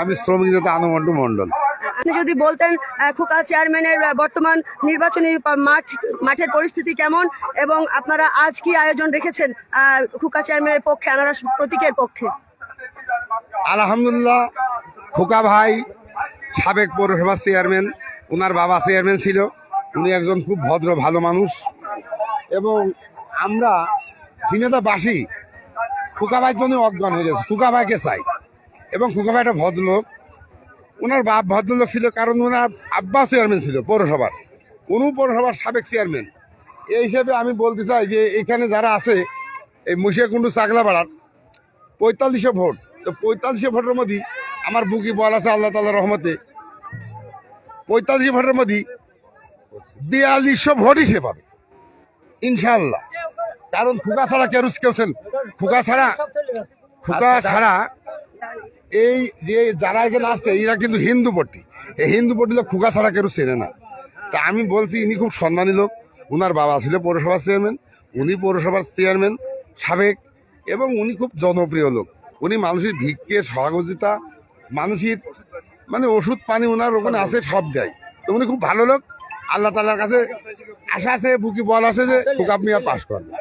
আমি শ্রমিক নেতা আনমন্ডু মন্ডল আপনি যদি বলতেন খোকা চেয়ারম্যানের বর্তমান নির্বাচনী মাঠ মাঠের পরিস্থিতি কেমন এবং আপনারা আজ কি আয়োজন রেখেছেন খোকা চেয়ারম্যানের পক্ষে আনারস প্রতীকের পক্ষে? আলহামদুলিল্লাহ খোকা ভাই সাবেক পৌরসভার চেয়ারম্যান ওনার বাবা চেয়ারম্যান ছিল। উনি একজন খুব ভদ্র ভালো মানুষ। এবং আমরা ঝিনেদাবাসী খোকা ভাইয়ের জন্য অজ্ঞান হয়ে গেছে। খোকা ভাইকে চাই। এবং খোকা ভাই একটা ভদ্রলোক ওনার বাপ ভদ্রলোক ছিল কারণ ওনার আব্বা চেয়ারম্যান ছিল পৌরসভার উনিও পৌরসভার সাবেক চেয়ারম্যান। এই হিসেবে আমি বলতে চাই যে এখানে যারা আছে, এই মুশিয়াকুণ্ডু চাকলাপাড়ার পঁয়তাল্লিশশো ভোট, তো পঁয়তাল্লিশশো ভোটের মধ্যে আমার বুকি বল আছে আল্লাহ তাল্লাহ রহমতে, পঁয়তাল্লিশ ভোটের মধ্যে বিয়াল্লিশশো ভোটই সে পাবে ইনশাল্লাহ কারণ ফুকা ছাড়া কেউ কেউছেন ফুকা ছাড়া ফুকা ছাড়া এই যে যারা এখানে আসছে, এরা কিন্তু হিন্দু পট্টি এই হিন্দু পট্টি লোক ফুকা ছাড়া কেউ চেনে না। তা আমি বলছি, ইনি খুব সম্মানী লোক। উনার বাবা ছিল পৌরসভার চেয়ারম্যান, উনি পৌরসভার চেয়ারম্যান, সাবেক, এবং উনি খুব জনপ্রিয় লোক। উনি মানুষের ভিক্ষে সহযোগিতা মানুষের মানে ওষুধ পানি ওনার ওখানে আছে সব দেয় তো উনি খুব ভালো লোক। আল্লাহ তালার কাছে আশা আছে, বুকি বল আছে যে খুব আপনি আর পাশ করবেন